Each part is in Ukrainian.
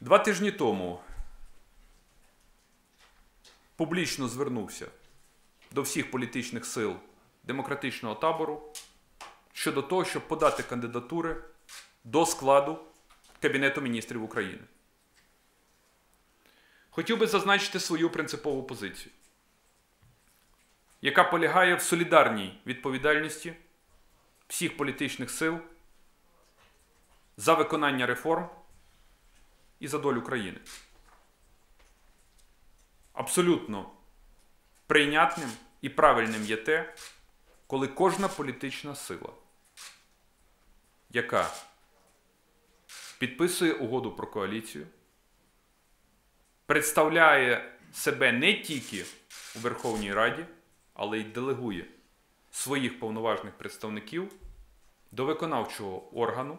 Два тижні тому публічно звернувся до всіх політичних сил демократичного табору щодо того, щоб подати кандидатури до складу Кабінету міністрів України. Хотів би зазначити свою принципову позицію, яка полягає в солідарній відповідальності всіх політичних сил за виконання реформ і за долю країни. Абсолютно прийнятним і правильним є те, коли кожна політична сила, яка підписує угоду про коаліцію, представляє себе не тільки у Верховній Раді, але й делегує своїх повноважних представників до виконавчого органу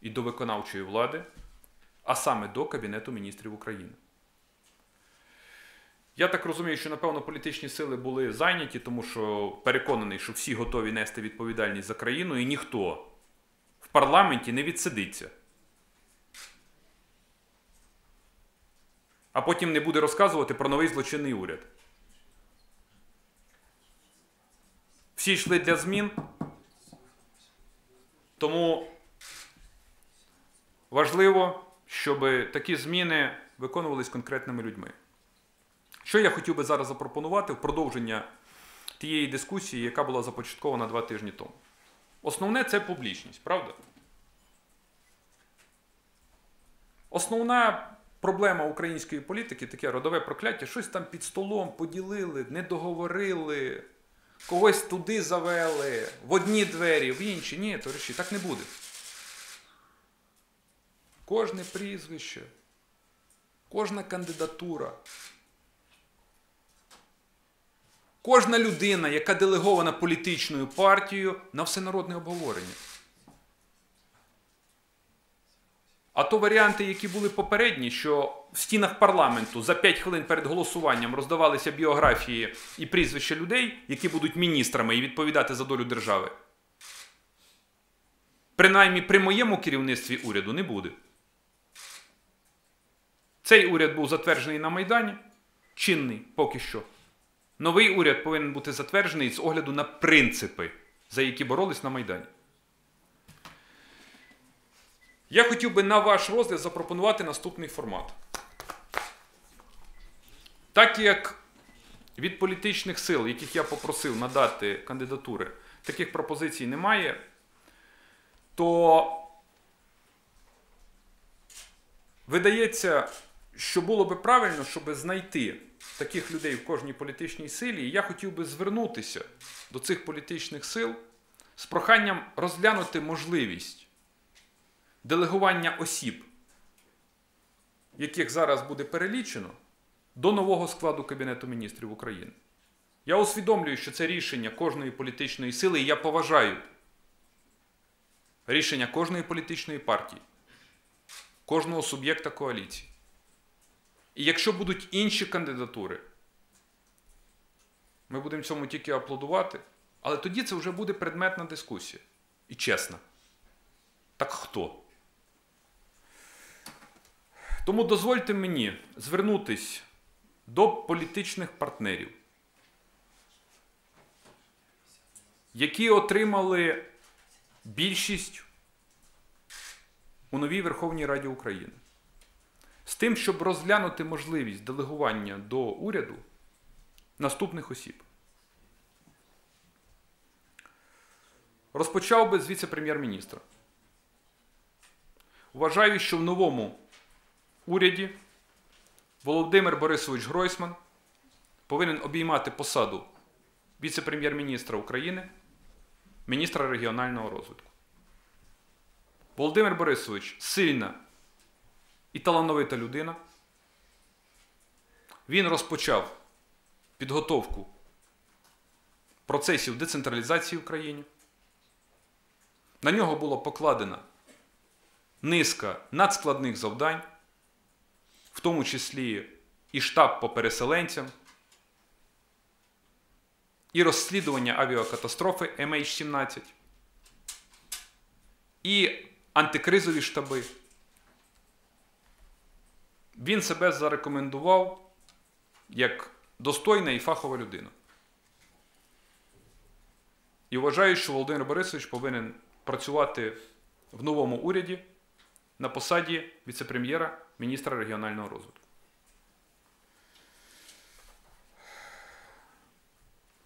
і до виконавчої влади, а саме до Кабінету міністрів України. Я так розумію, що напевно політичні сили були зайняті, тому що переконаний, що всі готові нести відповідальність за країну, і ніхто в парламенті не відсидиться. А потім не буде розказувати про новий злочинний уряд. Всі йшли для змін. Тому важливо, щоб такі зміни виконувались конкретними людьми. Що я хотів би зараз запропонувати в продовження тієї дискусії, яка була започаткована два тижні тому. Основне це публічність, правда? Основна проблема української політики таке родове прокляття, щось там під столом поділили, не договорили, когось туди завели, в одні двері, в інші. Ні, товариші, так не буде. Кожне прізвище, кожна кандидатура. Кожна людина, яка делегована політичною партією на всенародне обговорення. А то варіанти, які були попередні, що в стінах парламенту за 5 хвилин перед голосуванням роздавалися біографії і прізвища людей, які будуть міністрами і відповідати за долю держави. Принаймні при моєму керівництві уряду не буде. Цей уряд був затверджений на Майдані, чинний поки що. Новий уряд повинен бути затверджений з огляду на принципи, за які боролись на Майдані. Я хотів би на ваш розгляд запропонувати наступний формат. Так як від політичних сил, яких я попросив надати кандидатури, таких пропозицій немає, то видається, що було би правильно, щоб знайти таких людей в кожній політичній силі, і я хотів би звернутися до цих політичних сил з проханням розглянути можливість делегування осіб, яких зараз буде перелічено, до нового складу Кабінету міністрів України. Я усвідомлюю, що це рішення кожної політичної сили, і я поважаю рішення кожної політичної партії, кожного суб'єкта коаліції. І якщо будуть інші кандидатури, ми будемо цьому тільки аплодувати, але тоді це вже буде предметна дискусія. І чесна. Так хто? Тому дозвольте мені звернутися до політичних партнерів, які отримали більшість у новій Верховній Раді України з тим, щоб розглянути можливість делегування до уряду наступних осіб. Розпочав би з віце-прем'єр-міністра. Вважаю, що в новому уряді Володимир Борисович Гройсман повинен обіймати посаду віце-прем'єр-міністра України, міністра регіонального розвитку. Володимир Борисович сильна і талановита людина. Він розпочав підготовку процесів децентралізації в країні. На нього було покладена низка надскладних завдань, в тому числі і штаб по переселенцям, і розслідування авіакатастрофи MH17, і антикризові штаби. Він себе зарекомендував як достойна і фахова людина. І вважаю, що Володимир Борисович повинен працювати в новому уряді на посаді віце-прем'єра міністра регіонального розвитку.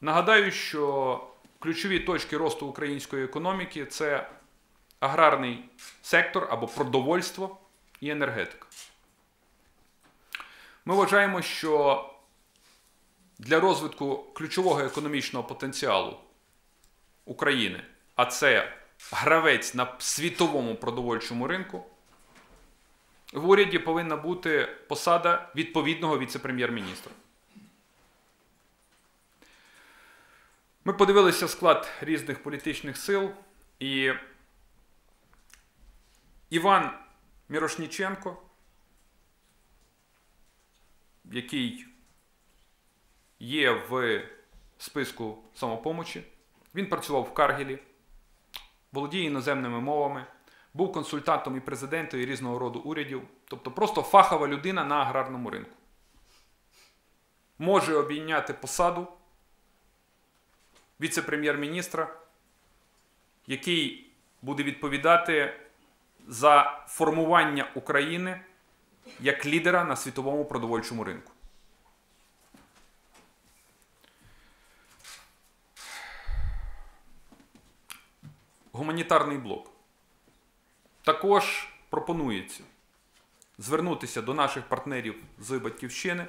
Нагадаю, що ключові точки росту української економіки це аграрний сектор або продовольство і енергетика. Ми вважаємо, що для розвитку ключового економічного потенціалу України, а це гравець на світовому продовольчому ринку, в уряді повинна бути посада відповідного віце-прем'єр-міністра. Ми подивилися склад різних політичних сил, і Іван Мірошніченко, який є в списку самопомочі, він працював в Каргілі, володіє іноземними мовами, був консультантом і президента і різного роду урядів, тобто просто фахова людина на аграрному ринку. Може обійняти посаду віце-прем'єр-міністра, який буде відповідати за формування України як лідера на світовому продовольчому ринку. Гуманітарний блок. Також пропонується звернутися до наших партнерів з Батьківщини,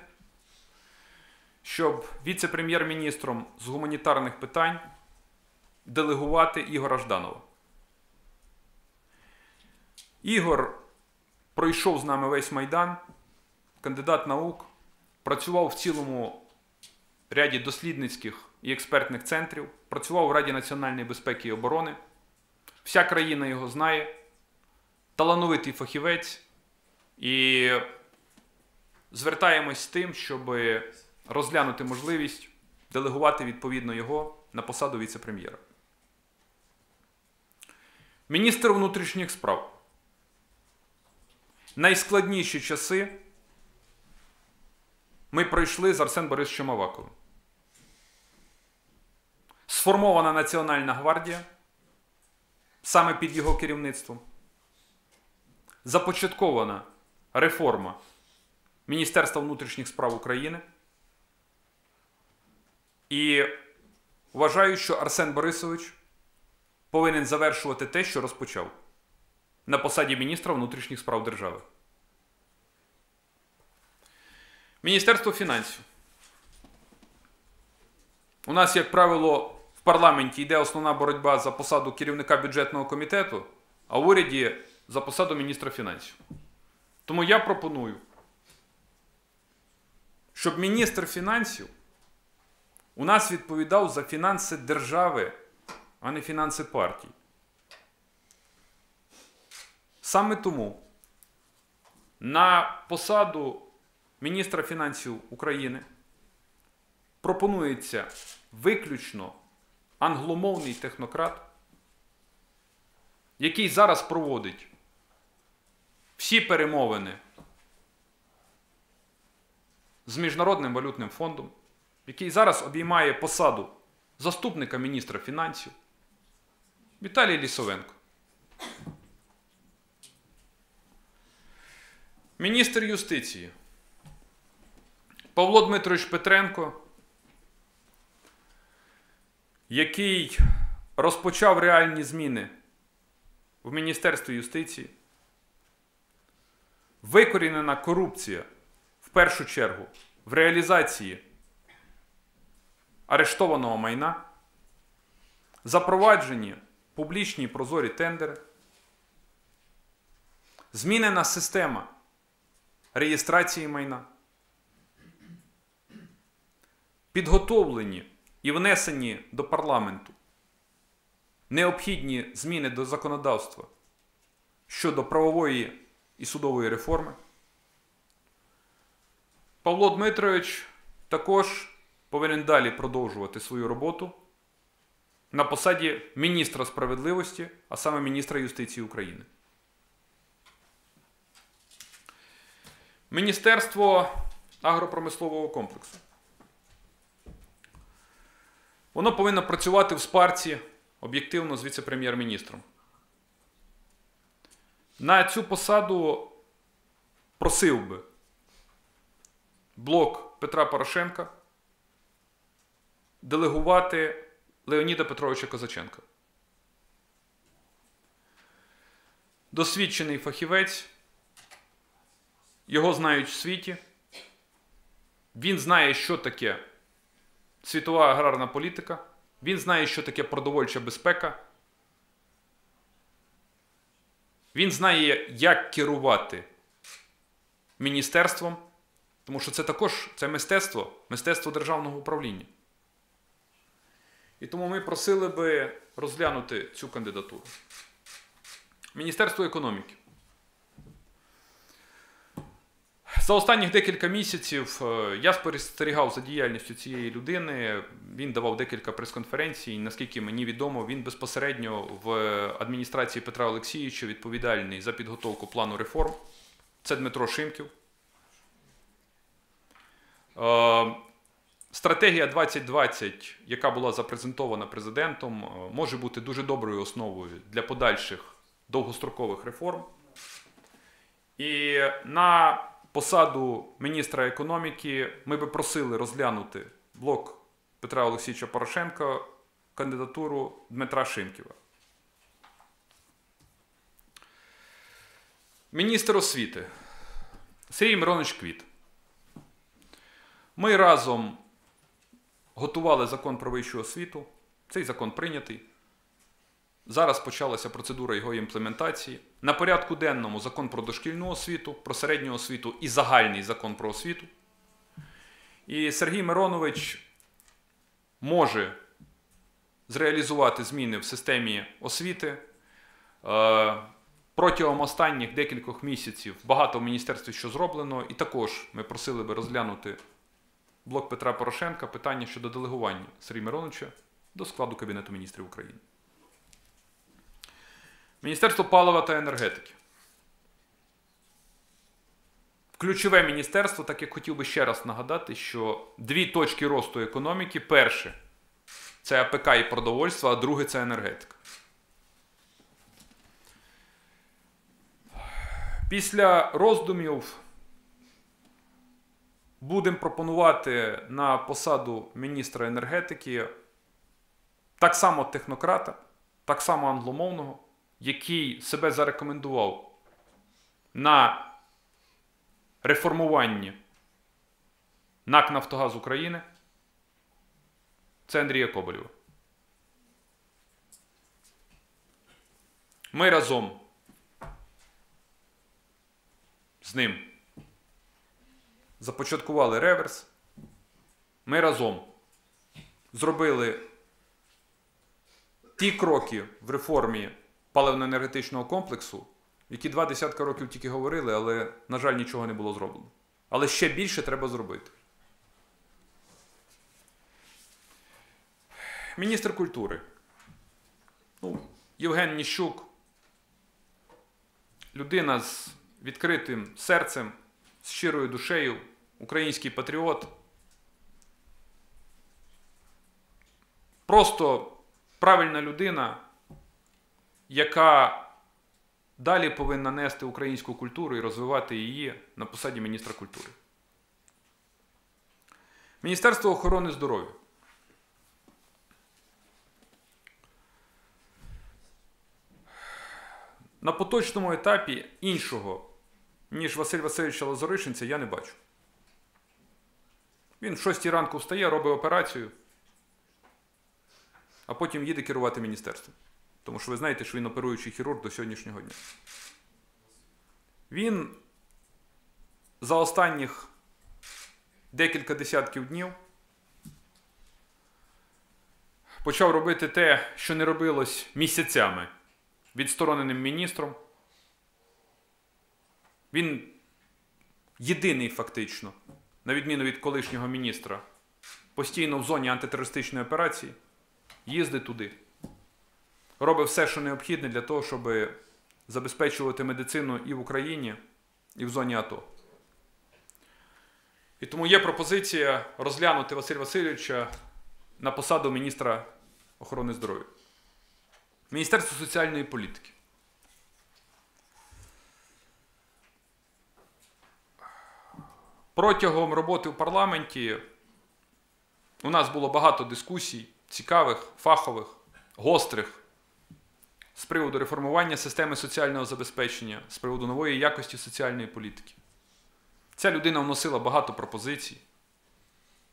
щоб віце-прем'єр-міністром з гуманітарних питань делегувати Ігора Жданова. Ігор пройшов з нами весь Майдан, кандидат наук, працював в цілому ряді дослідницьких і експертних центрів, працював в Раді національної безпеки і оборони. Вся країна його знає, талановитий фахівець, і звертаємось з тим, щоб розглянути можливість делегувати відповідно його на посаду віце-прем'єра. Міністр внутрішніх справ. Найскладніші часи ми пройшли з Арсен Борисовичем Аваковим. Сформована Національна гвардія саме під його керівництвом. Започаткована реформа Міністерства внутрішніх справ України. І вважаю, що Арсен Борисович повинен завершувати те, що розпочав на посаді міністра внутрішніх справ держави. Міністерство фінансів. У нас, як правило, в парламенті йде основна боротьба за посаду керівника бюджетного комітету, а в уряді за посаду міністра фінансів. Тому я пропоную, щоб міністр фінансів у нас відповідав за фінанси держави, а не фінанси партій. Саме тому на посаду міністра фінансів України пропонується виключно англомовний технократ, який зараз проводить всі перемовини з Міжнародним валютним фондом, який зараз обіймає посаду заступника міністра фінансів Віталій Лісовенко. Міністр юстиції. Павло Дмитрович Петренко, який розпочав реальні зміни в Міністерстві юстиції, викорінена корупція в першу чергу в реалізації арештованого майна, запроваджені публічні прозорі тендери, змінена система реєстрації майна, підготовлені і внесені до парламенту необхідні зміни до законодавства щодо правової і судової реформи. Павло Дмитрович також повинен далі продовжувати свою роботу на посаді міністра справедливості, а саме міністра юстиції України. Міністерство агропромислового комплексу. Воно повинно працювати в спарці об'єктивно з віце-прем'єр-міністром. На цю посаду просив би блок Петра Порошенка делегувати Леоніда Петровича Козаченка. Досвідчений фахівець, його знають в світі. Він знає, що таке світова аграрна політика, він знає, що таке продовольча безпека. Він знає, як керувати міністерством, тому що це також це мистецтво, мистецтво державного управління. І тому ми просили би розглянути цю кандидатуру. Міністерство економіки. За останніх декілька місяців е, я спостерігав за діяльністю цієї людини. Він давав декілька прес-конференцій. Наскільки мені відомо, він безпосередньо в адміністрації Петра Олексійовича відповідальний за підготовку плану реформ. Це Дмитро Шимків. Е, стратегія 2020, яка була запрезентована президентом, е, може бути дуже доброю основою для подальших довгострокових реформ. І на посаду міністра економіки ми би просили розглянути блок Петра Олексійовича Порошенка кандидатуру Дмитра Шимківа. Міністр освіти Сергій Миронович Квіт. Ми разом готували закон про вищу освіту. Цей закон прийнятий. Зараз почалася процедура його імплементації. На порядку денному закон про дошкільну освіту, про середню освіту і загальний закон про освіту. І Сергій Миронович може зреалізувати зміни в системі освіти. Е, протягом останніх декількох місяців багато в міністерстві що зроблено, і також ми просили би розглянути блок Петра Порошенка питання щодо делегування Сергія Мироновича до складу Кабінету міністрів України. Міністерство палива та енергетики. Ключове міністерство, так як хотів би ще раз нагадати, що дві точки росту економіки: перше це АПК і продовольство, а друге це енергетика. Після роздумів будемо пропонувати на посаду міністра енергетики так само технократа, так само англомовного який себе зарекомендував на реформуванні НАК Нафтогаз України, це Андрія Коболєва. Ми разом з ним започаткували реверс. Ми разом зробили ті кроки в реформі паливно-енергетичного комплексу, які два десятка років тільки говорили, але, на жаль, нічого не було зроблено. Але ще більше треба зробити. Міністр культури. Ну, Євген Ніщук. Людина з відкритим серцем, з щирою душею, український патріот. Просто правильна людина, яка далі повинна нести українську культуру і розвивати її на посаді міністра культури. Міністерство охорони здоров'я. На поточному етапі іншого, ніж Василь Васильовича Лазаришинця, я не бачу. Він в 6 ранку встає, робить операцію, а потім їде керувати міністерством. Тому що ви знаєте, що він оперуючий хірург до сьогоднішнього дня. Він за останніх декілька десятків днів почав робити те, що не робилось місяцями відстороненим міністром. Він єдиний фактично, на відміну від колишнього міністра, постійно в зоні антитерористичної операції, їздить туди робить все, що необхідне для того, щоб забезпечувати медицину і в Україні, і в зоні АТО. І тому є пропозиція розглянути Василя Васильовича на посаду міністра охорони здоров'я. Міністерство соціальної політики. Протягом роботи в парламенті у нас було багато дискусій, цікавих, фахових, гострих з приводу реформування системи соціального забезпечення, з приводу нової якості соціальної політики. Ця людина вносила багато пропозицій.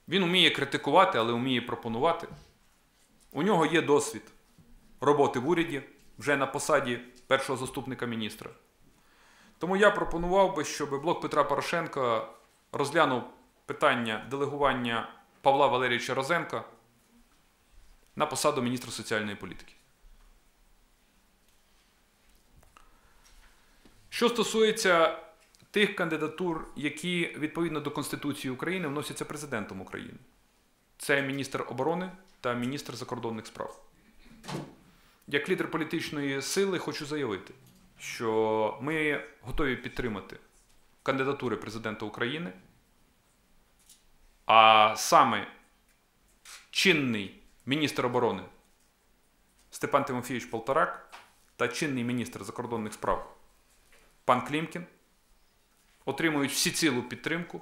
Він вміє критикувати, але вміє пропонувати. У нього є досвід роботи в уряді вже на посаді першого заступника міністра. Тому я пропонував би, щоб блок Петра Порошенка розглянув питання делегування Павла Валерійовича Розенка на посаду міністра соціальної політики. Що стосується тих кандидатур, які відповідно до Конституції України вносяться президентом України, це міністр оборони та міністр закордонних справ. Як лідер політичної сили хочу заявити, що ми готові підтримати кандидатури президента України, а саме чинний міністр оборони Степан Тимофійович Полторак та чинний міністр закордонних справ пан Клімкін отримують всі цілу підтримку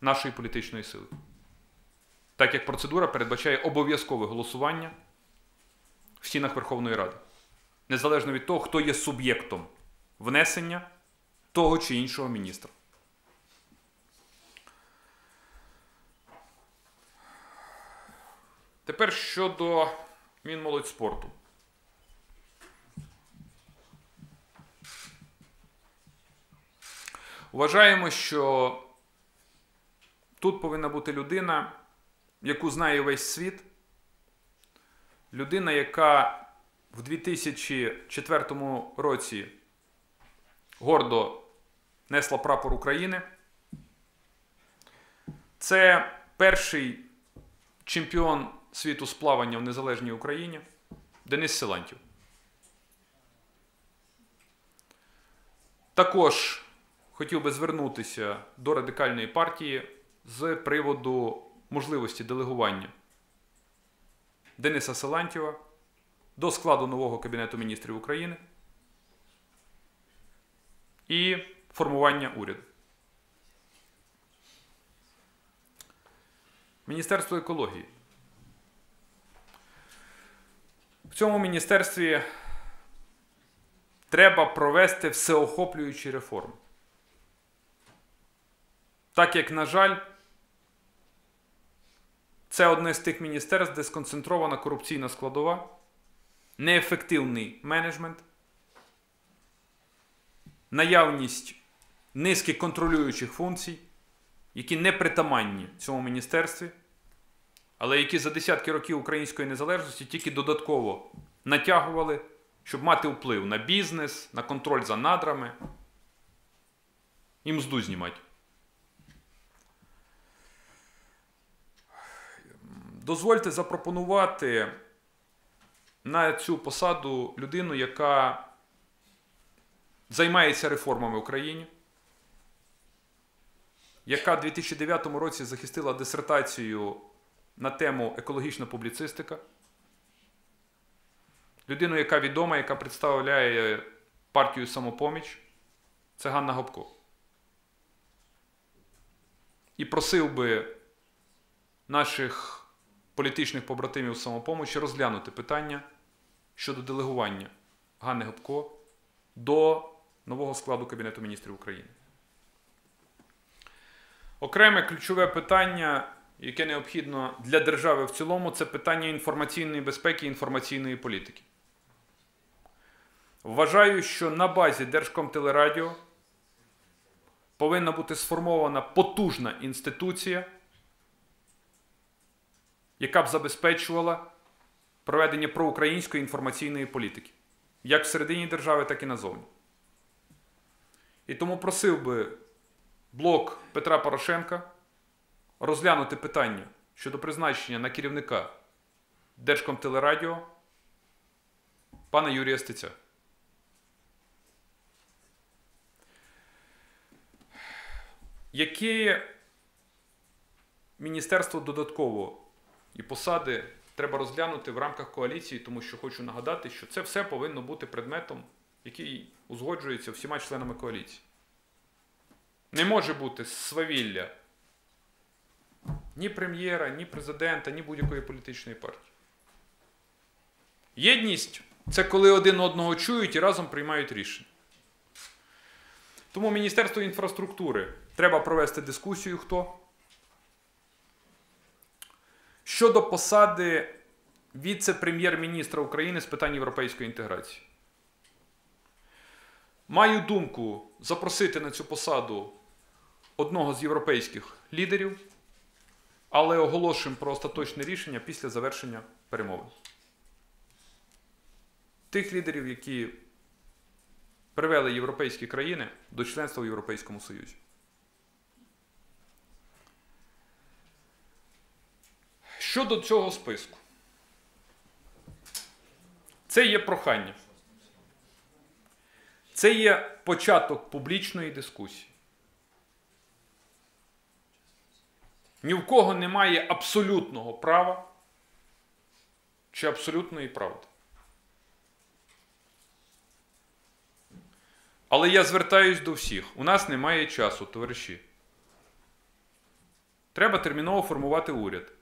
нашої політичної сили. Так як процедура передбачає обов'язкове голосування в стінах Верховної Ради, незалежно від того, хто є суб'єктом внесення того чи іншого міністра. Тепер щодо Мінмолодь спорту. Вважаємо, що тут повинна бути людина, яку знає весь світ, людина, яка в 2004 році гордо несла прапор України. Це перший чемпіон світу з плавання в незалежній Україні Денис Силантів. Також хотів би звернутися до радикальної партії з приводу можливості делегування Дениса Силантєва до складу нового Кабінету міністрів України і формування уряду. Міністерство екології. В цьому міністерстві треба провести всеохоплюючі реформи. Так як, на жаль, це одне з тих міністерств, де сконцентрована корупційна складова, неефективний менеджмент, наявність низки контролюючих функцій, які не притаманні цьому міністерстві, але які за десятки років української незалежності тільки додатково натягували, щоб мати вплив на бізнес, на контроль за надрами і мзду знімати. Дозвольте запропонувати на цю посаду людину, яка займається реформами в Україні, яка в 2009 році захистила дисертацію на тему екологічна публіцистика. Людину, яка відома, яка представляє партію самопоміч, це Ганна Гопко. І просив би наших політичних побратимів самопомочі розглянути питання щодо делегування Ганни Гопко до нового складу Кабінету міністрів України. Окреме ключове питання, яке необхідно для держави в цілому, це питання інформаційної безпеки і інформаційної політики. Вважаю, що на базі Держкомтелерадіо повинна бути сформована потужна інституція яка б забезпечувала проведення проукраїнської інформаційної політики, як всередині держави, так і назовні. І тому просив би блок Петра Порошенка розглянути питання щодо призначення на керівника Держкомтелерадіо пана Юрія Стеця. які міністерство додатково і посади треба розглянути в рамках коаліції, тому що хочу нагадати, що це все повинно бути предметом, який узгоджується всіма членами коаліції. Не може бути свавілля ні прем'єра, ні президента, ні будь-якої політичної партії. Єдність це коли один одного чують і разом приймають рішення. Тому Міністерство інфраструктури треба провести дискусію хто. Щодо посади віце-прем'єр-міністра України з питань європейської інтеграції. Маю думку запросити на цю посаду одного з європейських лідерів, але оголошуємо про остаточне рішення після завершення перемовин. Тих лідерів, які привели європейські країни до членства в Європейському Союзі. Щодо цього списку, це є прохання. Це є початок публічної дискусії. Ні в кого немає абсолютного права чи абсолютної правди. Але я звертаюсь до всіх. У нас немає часу, товариші. Треба терміново формувати уряд.